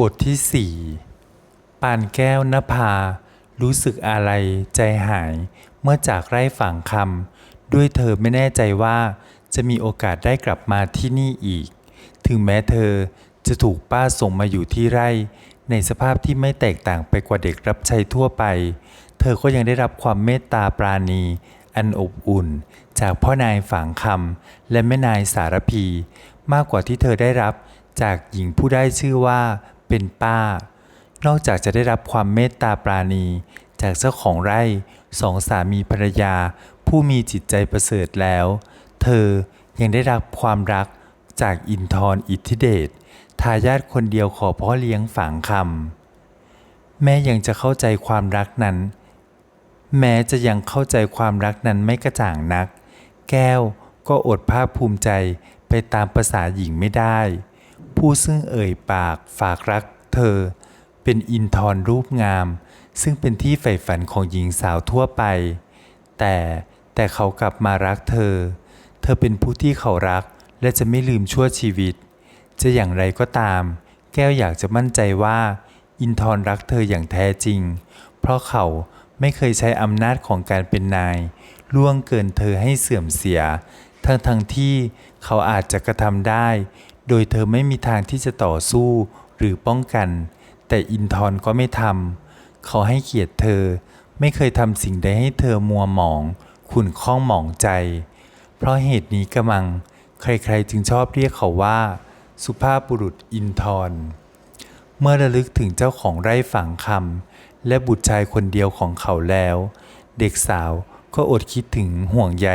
บทที่สี่ปานแก้วนภา รู้สึกอะไรใจหายเมื่อจากไร่ฝังคำด้วยเธอไม่แน่ใจว่าจะมีโอกาสได้กลับมาที่นี่อีก ถึงแม้เธอจะถูกป้าส่งมาอยู่ที่ไร่ ในสภาพที่ไม่แตกต่างไปกว่าเด็กรับใช้ทั่วไป เธอก็ยังได้รับความเมตตาปราณี อันอบอุ่น จากพ่อนายฝังคำและแม่นายสารพี มากกว่าที่เธอได้รับจากหญิงผู้ได้ชื่อว่า เป็นป้า นอกจากจะได้รับความเมตตาปราณี จากเจ้าของไร่สองสามีภรรยา ผู้มีจิตใจประเสริฐแล้ว เธอยังได้รับความรักจากอินทร์อิทธิเดชทายาทคนเดียวขอพ่อเลี้ยงฝังคำแม้ยังจะเข้าใจความรักนั้น แม้จะยังเข้าใจความรักนั้นไม่กระจ่างนัก แก้วก็อดภาคภูมิใจไปตามภาษาหญิงไม่ได้ ผู้ซึ่งเอ่ยปากฝากรักเธอ เป็นอินทร์รูปงาม ซึ่งเป็นที่ใฝ่ฝันของหญิงสาวทั่วไป แต่แต่เขากลับมารักเธอ เธอเป็นผู้ที่เขารักและจะไม่ลืมชั่วชีวิต จะอย่างไรก็ตาม แก้วอยากจะมั่นใจว่า อินทร์รักเธออย่างแท้จริง เพราะเขาไม่เคยใช้อำนาจของการเป็นนาย ล่วงเกินเธอให้เสื่อมเสีย ทั้งทั้งที่เขาอาจจะกระทำได้ โดยเธอไม่มีทางที่จะต่อสู้หรือป้องกัน แต่อินทร์ก็ไม่ทำเขาให้เกียรติเธอ ไม่เคยทำสิ่งใดให้เธอมัวหมอง ขุ่นข้องหมองใจ เพราะเหตุนี้กระมัง ใครๆจึงชอบเรียกเขาว่า สุภาพบุรุษอินทร์เมื่อระลึกถึงเจ้าของไร่ฝังคำและบุตรชายคนเดียวของเขาแล้ว เด็กสาวก็อดคิดถึงห่วงใย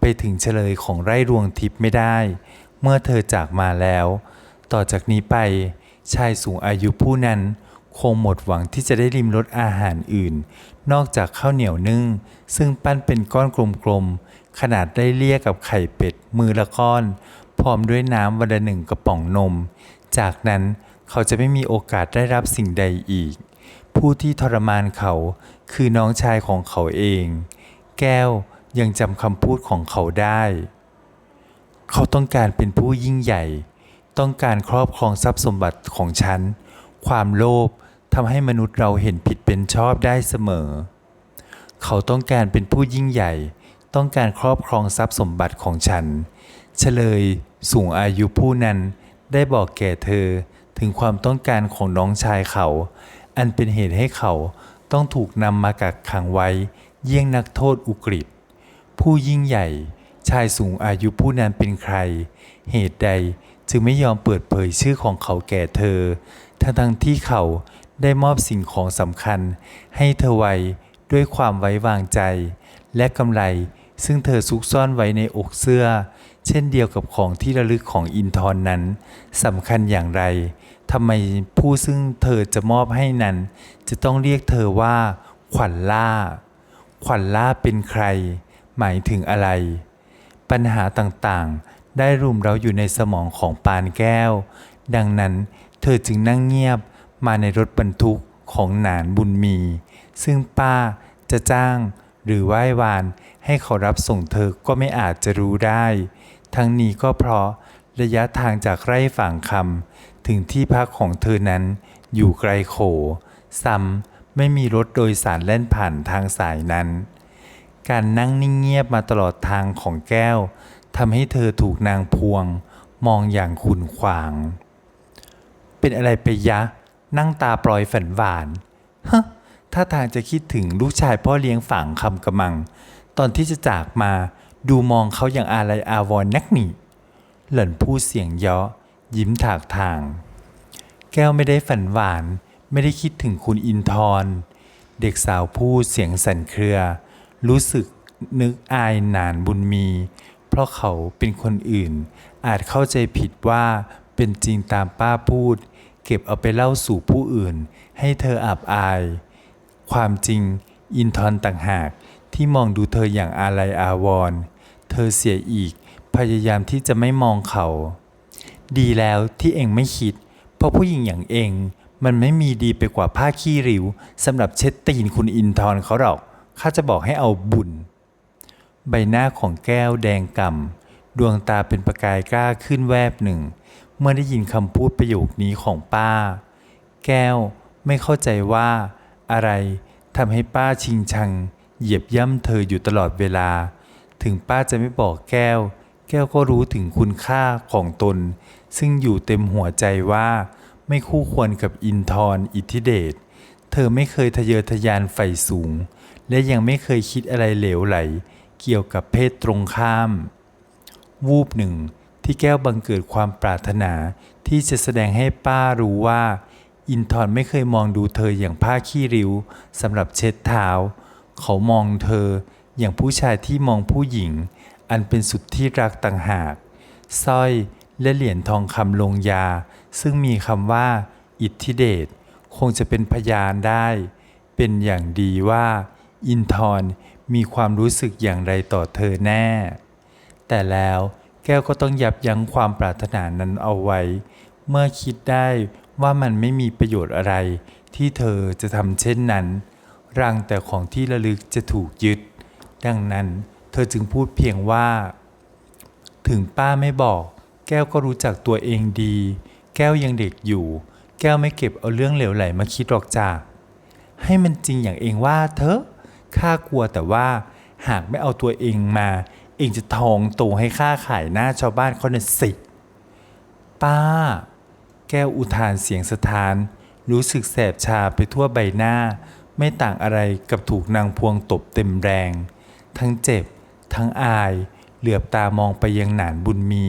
ไปถึงเฉลยของไร่รวงทิพย์ไม่ได้ เมื่อเธอจากมาแล้ว ต่อจากนี้ไป ชายสูงอายุผู้นั้นคงหมดหวังที่จะได้ริมรสอาหารอื่น นอกจากข้าวเหนียวนึ่ง ซึ่งปั้นเป็นก้อนกลมๆ ขนาดได้เลี่ยกับไข่เป็ดมือละก้อน พร้อมด้วยน้ำวันละหนึ่งกระป๋องนม จากนั้นเขาจะไม่มีโอกาสได้รับสิ่งใดอีก ผู้ที่ทรมานเขาคือน้องชายของเขาเอง แก้วยังจำคำพูดของเขาได้ เขาต้องการเป็นผู้ยิ่งใหญ่ ต้องการครอบครองทรัพย์สมบัติของฉัน ความโลภทำให้มนุษย์เราเห็นผิดเป็นชอบได้เสมอ เขาต้องการเป็นผู้ยิ่งใหญ่ ต้องการครอบครองทรัพย์สมบัติของฉัน เฉลย สูงอายุผู้นั้น ได้บอกแก่เธอถึงความต้องการของน้องชายเขา อันเป็นเหตุให้เขาต้องถูกนำมากักขังไว้ เยี่ยงนักโทษอุกฤษผู้ยิ่งใหญ่ ชายสูงอายุผู้นั้นเป็นใคร เหตุใดจึงไม่ยอมเปิดเผยชื่อของเขาแก่เธอ ทั้งทั้งที่เขาได้มอบสิ่งของสำคัญ ให้เธอไว้ด้วยความไว้วางใจ และกำไรซึ่งเธอซุกซ่อนไว้ในอกเสื้อ เช่นเดียวกับของที่ระลึกของอินทร์นั้นสำคัญอย่างไรทำไมผู้ซึ่งเธอจะมอบให้นั้น จะต้องเรียกเธอว่า ขวัญล่า ขวัญล่าเป็นใคร หมายถึงอะไร ปัญหาต่างๆ ได้รุมเราอยู่ในสมองของปานแก้ว ดังนั้นเธอจึงนั่งเงียบมาในรถบรรทุกของหนานบุญมี ซึ่งป้าจะจ้างหรือไหว้วานให้เขารับส่งเธอก็ไม่อาจจะรู้ได้ ทั้งนี้ก็เพราะระยะทางจากไร่ฝั่งคำถึงที่พักของเธอนั้นอยู่ไกลโข ซ้ำไม่มีรถโดยสารเล่นผ่านทางสายนั้น การนั่งนิ่งเงียบมาตลอดทางของแก้วทำให้เธอถูกนางพวง มองอย่างขุนขวาง เป็นอะไรไปยะ นั่งตาปลอยฝันหวานฮะถ้าทางจะคิดถึงลูกชายพ่อเลี้ยงฝังคำกระมัง ตอนที่จะจากมาดูมองเขาอย่างอาลัยอาวรณ์นักหนิหล่อนพูดเสียงเยาะยิ้มถากทาง แก้วไม่ได้ฝันหวาน ไม่ได้คิดถึงคุณอินทร์เด็กสาวพูดเสียงสั่นเครือ รู้สึกนึกอายหนานบุญมี เพราะเขาเป็นคนอื่น อาจเข้าใจผิดว่าเป็นจริงตามป้าพูด เก็บเอาไปเล่าสู่ผู้อื่น ให้เธออับอาย ความจริงอินทร์ต่างหากที่มองดูเธออย่างอาลัยอาวรณ์เธอเสียอีกพยายามที่จะไม่มองเขา ดีแล้วที่เองไม่คิด เพราะผู้หญิงอย่างเองมันไม่มีดีไปกว่าผ้าขี้ริ้วสำหรับเช็ดตีนคุณอินทร์เขาหรอก ข้าจะบอกให้เอาบุญ ใบหน้าของแก้วแดงก่ำดวงตาเป็นประกายกล้าขึ้นแวบหนึ่ง เมื่อได้ยินคำพูดประโยคนี้ของป้า แก้วไม่เข้าใจว่า อะไรทำให้ป้าชิงชัง เหยียบย่ำเธออยู่ตลอดเวลา ถึงป้าจะไม่บอกแก้ว แก้วก็รู้ถึงคุณค่าของตน ซึ่งอยู่เต็มหัวใจว่า ไม่คู่ควรกับอินทร์อิทธิเดชเธอไม่เคยทะเยอทะยานใฝ่สูง และยังไม่เคยคิดอะไรเหลวไหล เกี่ยวกับเพศตรงข้าม วูบหนึ่งที่แก้วบังเกิดความปรารถนาที่จะแสดงให้ป้ารู้ว่า อินทร์ไม่เคยมองดูเธออย่างผ้าขี้ริ้วสำหรับเช็ดเท้า เขามองเธออย่างผู้ชายที่มองผู้หญิง อันเป็นสุดที่รักต่างหากสร้อยและเหรียญทองคำลงยา ซึ่งมีคำว่า อิทธิเดชคงจะเป็นพยานได้ เป็นอย่างดีว่า อินทร์มีความรู้สึกอย่างไรต่อเธอแน่ แต่แล้วแก้วก็ต้องยับยั้งความปรารถนานั้นเอาไว้ เมื่อคิดได้ว่ามันไม่มีประโยชน์อะไร ที่เธอจะทำเช่นนั้น รังแต่ของที่ระลึกจะถูกยึด ดังนั้นเธอจึงพูดเพียงว่า ถึงป้าไม่บอก แก้วก็รู้จักตัวเองดี แก้วยังเด็กอยู่ แก้วไม่เก็บเอาเรื่องเหลวไหลมาคิดหรอกจ้าให้มันจริงอย่างเองว่าเถอ ข้ากลัวแต่ว่าหากไม่เอาตัวเองมา เองจะทองโตให้ข้าขายหน้าชาวบ้านเขาน่ะสิป้า แก้วอุทานเสียงสะท้าน รู้สึกแสบชาไปทั่วใบหน้า ไม่ต่างอะไรกับถูกนางพวงตบเต็มแรง ทั้งเจ็บ ทั้งอาย เหลือบตามองไปยังหนานบุญมี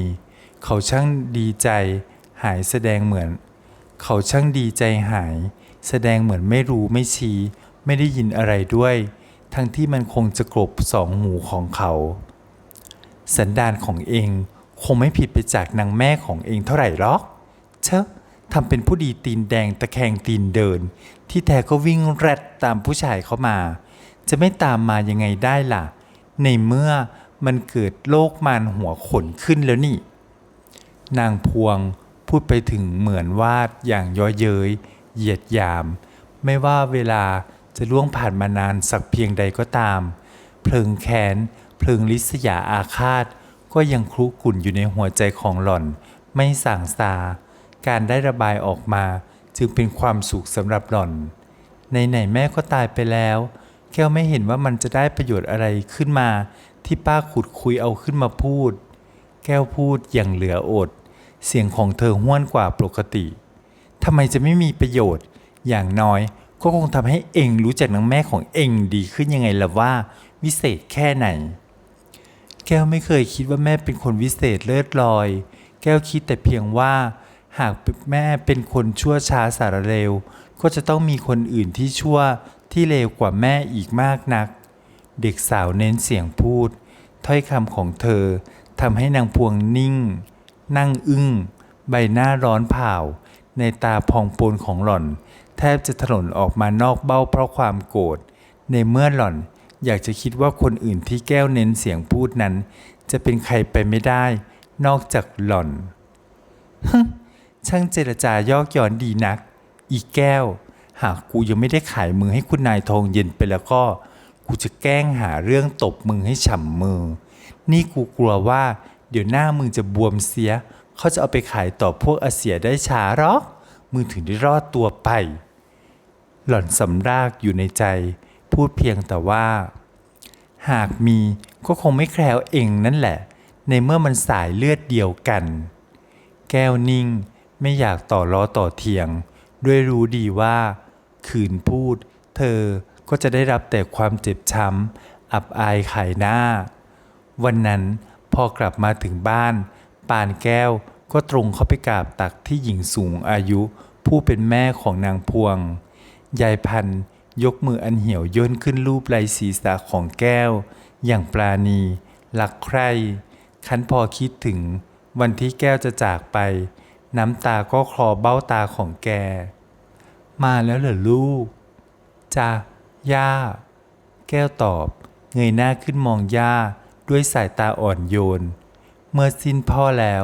เขาช่างดีใจ หายแสดงเหมือน เขาช่างดีใจหาย แสดงเหมือนไม่รู้ไม่ชี้ ไม่ได้ยินอะไรด้วย ทั้งที่มันคงจะกลบสองหูของเขา สันดานของเองคงไม่ผิดไปจากนางแม่ของเองเท่าไหร่หรอก เชอะทำเป็นผู้ดีตีนแดงตะแคงตีนเดิน ที่แท้ก็วิ่งแรดตามผู้ชายเข้ามา จะไม่ตามมายังไงได้ล่ะ ในเมื่อมันเกิดโรคมานหัวขนขึ้นแล้วนี่ นางพวงพูดไปถึงเหมือนวาดอย่างย่อเย้ยเหยียดยาม ไม่ว่าเวลา จะล่วงผ่านมานานสักเพียงใดก็ตาม เพลิงแค้นเพลิงลิษยาอาฆาต ก็ยังคลุกลุ่นอยู่ในหัวใจของหล่อน ไม่ส่างซาการได้ระบายออกมาจึงเป็นความสุขสำหรับหล่อน ในไหนแม่ก็ตายไปแล้ว แก้วไม่เห็นว่ามันจะได้ประโยชน์อะไรขึ้นมา ที่ป้าขุดคุยเอาขึ้นมาพูด แก้วพูดอย่างเหลืออด เสียงของเธอห้วนกว่าปกติทำไมจะไม่มีประโยชน์ อย่างน้อย ก็คงทำให้เองรู้จักนางแม่ของเองดีขึ้นยังไงล่ะว่าวิเศษแค่ไหน แก้วไม่เคยคิดว่าแม่เป็นคนวิเศษเลิศลอย แก้วคิดแต่เพียงว่า หากแม่เป็นคนชั่วช้าสารเลวก็จะต้องมีคนอื่นที่ชั่วที่เลวกว่าแม่อีกมากนัก เด็กสาวเน้นเสียงพูด ถ้อยคำของเธอทำให้นางพวงนิ่ง นั่งอึ้ง ใบหน้าร้อนเผาในตาพองโปนของหล่อน แทบจะถลนออกมานอกเบ้าเพราะความโกรธในเมื่อหล่อนอยากจะคิดว่าคนอื่นที่แก้วเน้นเสียงพูดนั้น จะเป็นใครไปไม่ได้ นอกจากหล่อนฮึช่างเจรจายอกย้อนดีนัก อีแก้ว หากกูยังไม่ได้ขายมือให้คุณนายทองเย็นไปแล้วก็ กูจะแกล้งหาเรื่องตบมึงให้ฉ่ำมือ นี่กูกลัวว่า เดี๋ยวหน้ามึงจะบวมเสีย เขาจะเอาไปขายต่อพวกอาเสียได้ช้าหรอกมึงถึงได้รอดตัวไป หล่อนสำรากอยู่ในใจ พูดเพียงแต่ว่า หากมีก็คงไม่แคล้วเองนั่นแหละ ในเมื่อมันสายเลือดเดียวกัน แก้วนิ่งไม่อยากต่อล้อต่อเถียง ด้วยรู้ดีว่า ขืนพูด เธอก็จะได้รับแต่ความเจ็บช้ำอับอายขายหน้า วันนั้นพอกลับมาถึงบ้าน ปานแก้วก็ตรงเข้าไปกราบตักที่หญิงสูงอายุ ผู้เป็นแม่ของนางพวง ยายพันยกมืออันเหี่ยวย่นขึ้นรูปไหลศีรษะของแก้ว อย่างปราณีรักใคร่คันพอคิดถึง วันที่แก้วจะจากไป น้ำตาก็คลอเบ้าตาของแก มาแล้วเหรอลูกจ้าย่า แก้วตอบ เงยหน้าขึ้นมองย่าด้วยสายตาอ่อนโยน เมื่อสิ้นพ่อแล้ว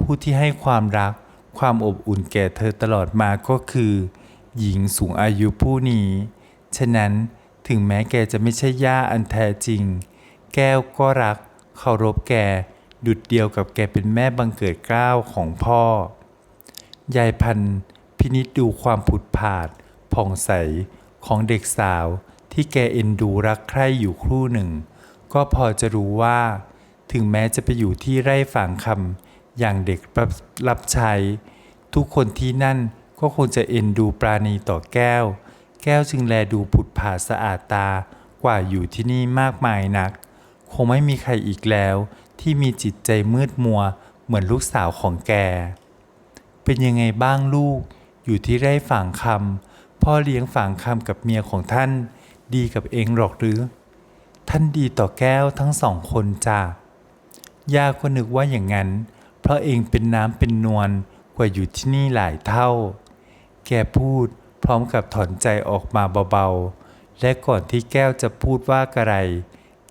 ผู้ที่ให้ความรักความอบอุ่นแก่เธอตลอดมาก็คือ หญิงสูงอายุผู้นี้ ฉะนั้นถึงแม้แกจะไม่ใช่ย่าอันแท้จริง แก้วก็รักเคารพแกดุดเดียวกับแกเป็นแม่บังเกิดเกล้าวของพ่อ ยายพันพินิจดูความผุดผาดผ่องใสของเด็กสาวที่แกเอ็นดูรักใคร่อยู่ครู่หนึ่ง ก็พอจะรู้ว่า ถึงแม้จะไปอยู่ที่ไร่ฝางคำอย่างเด็กรับใช้ ทุกคนที่นั่น ก็คงจะเอ็นดูปราณีต่อแก้ว แก้วจึงแลดูผุดผาสะอาดตากว่าอยู่ที่นี่มากมายนัก คงไม่มีใครอีกแล้ว ที่มีจิตใจมืดมัวเหมือนลูกสาวของแก เป็นยังไงบ้างลูก อยู่ที่ไร่ฝางคำพ่อเลี้ยงฝางคำกับเมียของท่าน ดีกับเองหรอกหรือ ท่านดีต่อแก้วทั้งสองคนจ้าย่าก็นึกว่าอย่างนั้น เพราะเองเป็นน้ำเป็นนวลกว่าอยู่ที่นี่หลายเท่า แกพูดพร้อมกับถอนใจออกมาเบาๆ และก่อนที่แก้วจะพูดว่ากระไร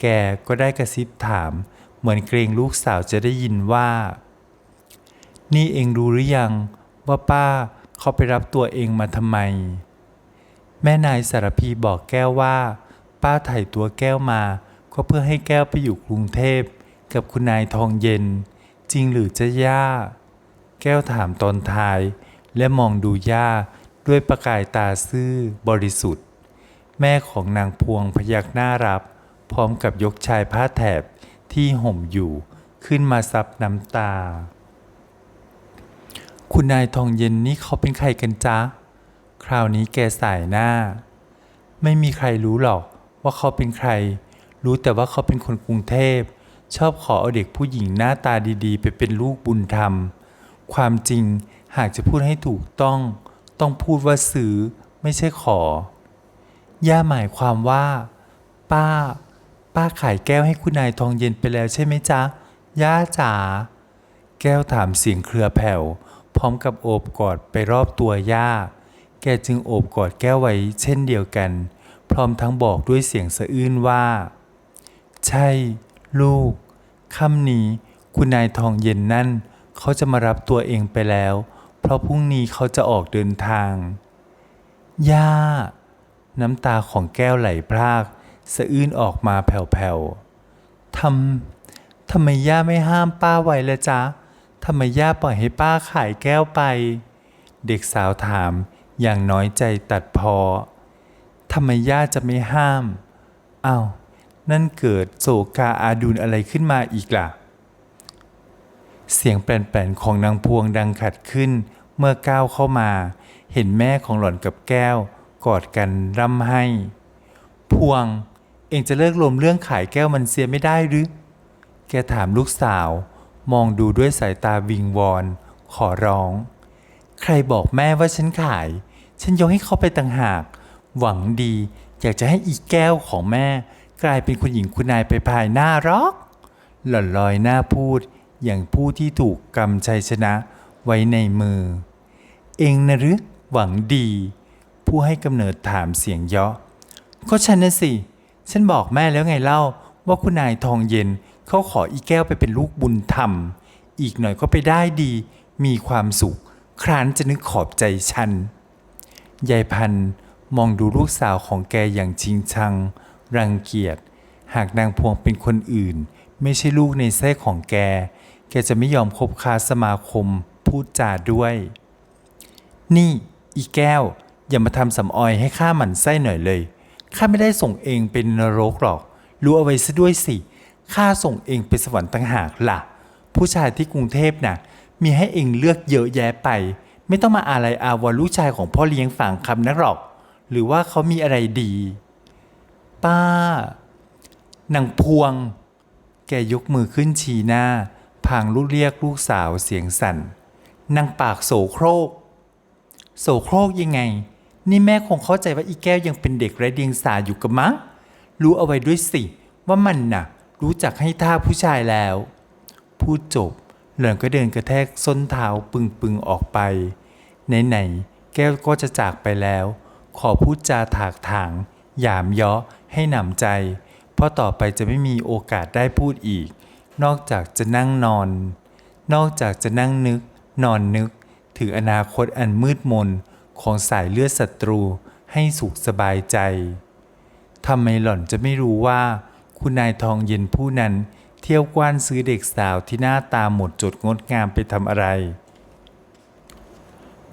แกก็ได้กระซิบถาม เหมือนเกรงลูกสาวจะได้ยินว่า นี่เองรู้หรือยังว่าป้าเขาไปรับตัวเองมาทำไม แม่นายสารพีบอกแก้วว่า ป้าถ่ายตัวแก้วมา ก็เพื่อให้แก้วไปอยู่กรุงเทพกับคุณนายทองเย็น จริงหรือจะย่า แก้วถามตอนท้าย และมองดูย่าด้วยประกายตาซื่อบริสุทธิ์ แม่ของนางพวงพยักหน้ารับ พร้อมกับยกชายผ้าแถบที่ห่มอยู่ขึ้นมาซับน้ำตา คุณนายทองเย็นนี่เขาเป็นใครกันจ๊ะ คราวนี้แกสายหน้า ไม่มีใครรู้หรอกว่าเขาเป็นใคร รู้แต่ว่าเขาเป็นคนกรุงเทพ ชอบขอเอาเด็กผู้หญิงหน้าตาดีๆ ไปเป็นลูกบุญธรรม ความจริง หากจะพูดให้ถูกต้อง ต้องพูดว่าซื้อไม่ใช่ขอย่าหมายความว่า ป้า ป้าขายแก้วให้คุณนายทองเย็นไปแล้วใช่ไหมจ๊ะ ย่าจ๋า แก้วถามเสียงเครือแผ่ว พร้อมกับโอบกอดไปรอบตัวย่า แกจึงโอบกอดแก้วไว้เช่นเดียวกัน พร้อมทั้งบอกด้วยเสียงสะอื้นว่า ใช่ ลูกค่ำนี้คุณนายทองเย็นนั่น เขาจะมารับตัวเองไปแล้ว เพราะพรุ่งนี้เขาจะออกเดินทาง ย่า น้ำตาของแก้วไหลพราก สะอื้นออกมาแผ่วๆทำทำไมย่าไม่ห้ามป้าไว้ละจ๊ะทำไมย่าปล่อยให้ป้าขายแก้วไป เด็กสาวถามอย่างน้อยใจตัดพอทำไมย่าจะไม่ห้ามอ้าว นั่นเกิดโศกาอาดูลอะไรขึ้นมาอีกล่ะ เสียงแปลนๆของนางพวงดังขัดขึ้น เมื่อก้าวเข้ามา เห็นแม่ของหล่อนกับแก้ว กอดกันร่ำให้ พวง เองจะเลิกลมเรื่องขายแก้วมันเสียไม่ได้หรือ แกถามลูกสาว มองดูด้วยสายตาวิงวอน ขอร้อง ใครบอกแม่ว่าฉันขาย ฉันยกให้เขาไปต่างหาก หวังดี อยากจะให้อีแก้วของแม่ กลายเป็นคุณหญิงคุณนายไปภายหน้าหรอก หล่อนลอยหน้าพูด อย่างผู้ที่ถูกกำชัยชนะไว้ในมือ เองนะหรือหวังดี ผู้ให้กำเนิดถามเสียงเยาะก็ฉันน่ะสิ ฉันบอกแม่แล้วไงเล่าว่าคุณนายทองเย็นเขาขออีแก้วไปเป็นลูกบุญธรรม อีกหน่อยก็ไปได้ดี มีความสุข ครานจะนึกขอบใจฉัน ยายพันมองดูลูกสาวของแกอย่างจริงชัง รังเกียจ หากนางพวงเป็นคนอื่น ไม่ใช่ลูกในไส้ของแก แกจะไม่ยอมคบค้าสมาคมพูดจาด้วย นี่ อีแก้ว อย่ามาทำสำออยให้ข้าหมั่นไส้หน่อยเลย ข้าไม่ได้ส่งเองเป็นนรกหรอก รู้เอาไว้ซะด้วยสิ ข้าส่งเองไปสวรรค์ต่างหากล่ะ ผู้ชายที่กรุงเทพน่ะ มีให้เองเลือกเยอะแยะไป ไม่ต้องมาอะไรอาวรลูกชายของพ่อเลี้ยงฝั่งคำนักหรอก หรือว่าเขามีอะไรดี ป้านางพวง แกยกมือขึ้นชี้หน้า พางลูกเรียกลูกสาวเสียงสั่นนางปากโสโครก โสโครกยังไง นี่แม่คงเข้าใจว่าอีแก้วยังเป็นเด็กไร้เดียงสาอยู่กับมั้งรู้เอาไว้ด้วยสิ ว่ามันน่ะ รู้จักให้ท่าผู้ชายแล้ว พูดจบ หล่อนก็เดินกระแทกส้นเท้าปึงๆออกไปไหนๆแก้วก็จะจากไปแล้ว ขอพูดจาถากถางหยามเยาะให้หนำใจ เพราะต่อไปจะไม่มีโอกาสได้พูดอีก นอกจากจะนั่งนอน นอกจากจะนั่งนึก นอนนึก ถึงอนาคตอันมืดมนของสายเลือดศัตรูให้สุขสบายใจทำไมหล่อนจะไม่รู้ว่า คุณนายทองเย็นผู้นั้นเที่ยวกว้านซื้อเด็กสาวที่หน้าตาหมดจดงดงามไปทำอะไร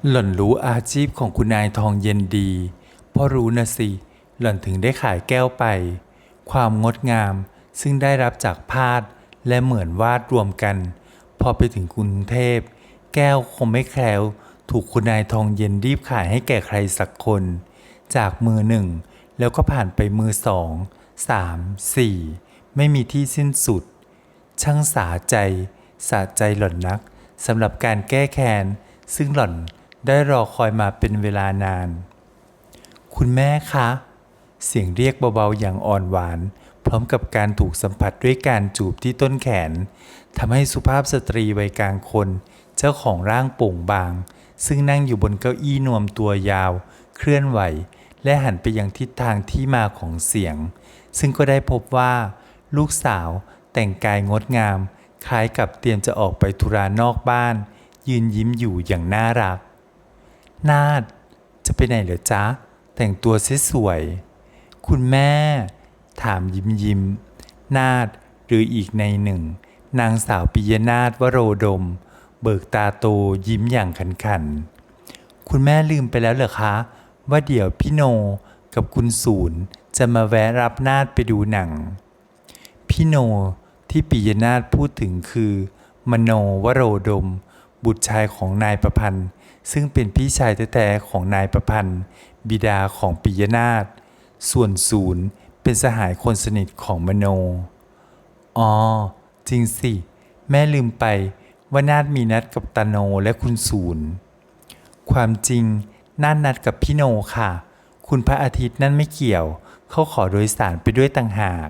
หล่อนรู้อาชีพของคุณนายทองเย็นดีเพราะรู้นะสิ หล่อนถึงได้ขายแก้วไป ความงดงามซึ่งได้รับจากพาด และเหมือนวาดรวมกัน พอไปถึงกรุงเทพ แก้วคงไม่แคล้ว ถูกคุณนายทองเย็นรีบขายให้แก่ใครสักคน จากมือหนึ่ง แล้วก็ผ่านไปมือสองสามสี่ไม่มีที่สิ้นสุด ช่างสาใจสาใจหล่อนนักสำหรับการแก้แค้นซึ่งหล่อนได้รอคอยมาเป็นเวลานาน คุณแม่คะ เสียงเรียกเบาๆอย่างอ่อนหวาน พร้อมกับการถูกสัมผัสด้วยการจูบที่ต้นแขนทำให้สุภาพสตรีวัยกลางคน เจ้าของร่างโป่งบาง ซึ่งนั่งอยู่บนเก้าอี้นวมตัวยาว เคลื่อนไหว และหันไปยังทิศทางที่มาของเสียง ซึ่งก็ได้พบว่า ลูกสาวแต่งกายงดงาม คล้ายกับเตรียมจะออกไปธุระนอกบ้าน ยืนยิ้มอยู่อย่างน่ารัก นาดจะไปไหนเหรอจ๊ะ แต่งตัวสวยๆคุณแม่ ถามยิ้มยิ้ม นาดหรืออีกในหนึ่ง นางสาวปิยนาถวโรดม เบิกตาโตยิ้มอย่างขันขัน คุณแม่ลืมไปแล้วเหรอคะ ว่าเดี๋ยวพี่โนกับคุณศูนย์จะมาแวะรับนาดไปดูหนัง พี่โนที่ปิยนาถพูดถึงคือ มโนวโรดม บุตรชายของนายประพันธ์ ซึ่งเป็นพี่ชายแท้ๆของนายประพันธ์ บิดาของปิยนาถส่วนศูนย์ เป็นสหายคนสนิทของมโน อ๋อ จริงสิ แม่ลืมไปว่านาดมีนัดกับตาโนและคุณศูนย์ ความจริงนาดนัดกับพี่โนค่ะ คุณพระอาทิตย์นั่นไม่เกี่ยว เขาขอโดยสารไปด้วยต่างหาก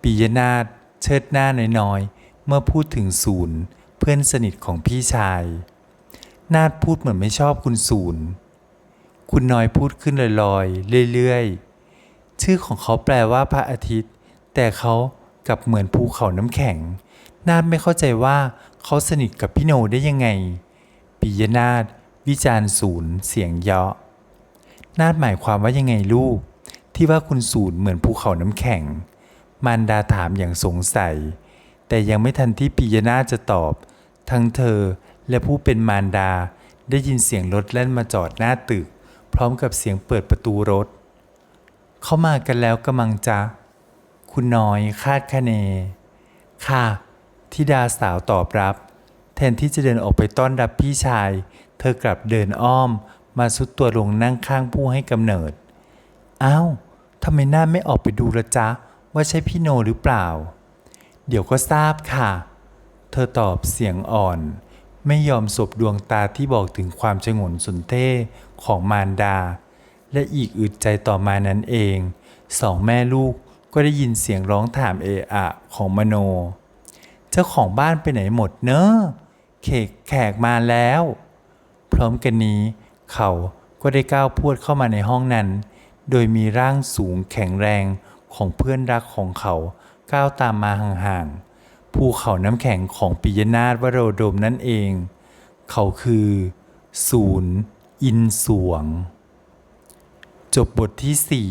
ปิยนาถเชิดหน้าน้อยๆ เมื่อพูดถึงศูนย์ เพื่อนสนิทของพี่ชาย นาถพูดเหมือนไม่ชอบคุณศูนย์ คุณน้อยพูดขึ้นลอยๆ เรื่อยๆ ชื่อของเขาแปลว่าพระอาทิตย์ แต่เขากลับเหมือนภูเขาน้ำแข็ง นาถไม่เข้าใจว่าเขาสนิทกับพี่โนได้ยังไง ปิยนาถวิจารณ์ศูนย์เสียงเยาะ นาถหมายความว่ายังไงลูก ที่ว่าคุณศูนย์เหมือนภูเขาน้ำแข็ง มารดาถามอย่างสงสัย แต่ยังไม่ทันที่ปิยนาถจะตอบ ทั้งเธอและผู้เป็นมารดาได้ยินเสียงรถแล่นมาจอดหน้าตึก พร้อมกับเสียงเปิดประตูรถ เขามากันแล้วกำลังจะ คุณน้อยคาดคะเน ค่ะทิดาสาวตอบรับ แทนที่จะเดินออกไปต้อนรับพี่ชาย เธอกลับเดินอ้อม มาสุดตัวลงนั่งข้างผู้ให้กำเนิด อ้าวทำไมหน้าไม่ออกไปดูละจ๊ะ ว่าใช่พี่โนหรือเปล่า เดี๋ยวก็ทราบค่ะ เธอตอบเสียงอ่อน ไม่ยอมสบดวงตาที่บอกถึงความชงนสุนเท่ของมารดา และอีกอึดใจต่อมานั้นเอง สองแม่ลูกก็ได้ยินเสียงร้องถามเอะอะของมโน เจ้าของบ้านไปไหนหมดเนอะเขกแขกมาแล้ว พร้อมกันนี้เขาก็ได้ก้าวพวดเข้ามาในห้องนั้น โดยมีร่างสูงแข็งแรงของเพื่อนรักของเขาก้าวตามมาห่างๆ ภูเขาน้ำแข็งของปิยนาถวโรดมนั่นเอง เขาคือ ศูนย์ อินสวง จบบทที่สี่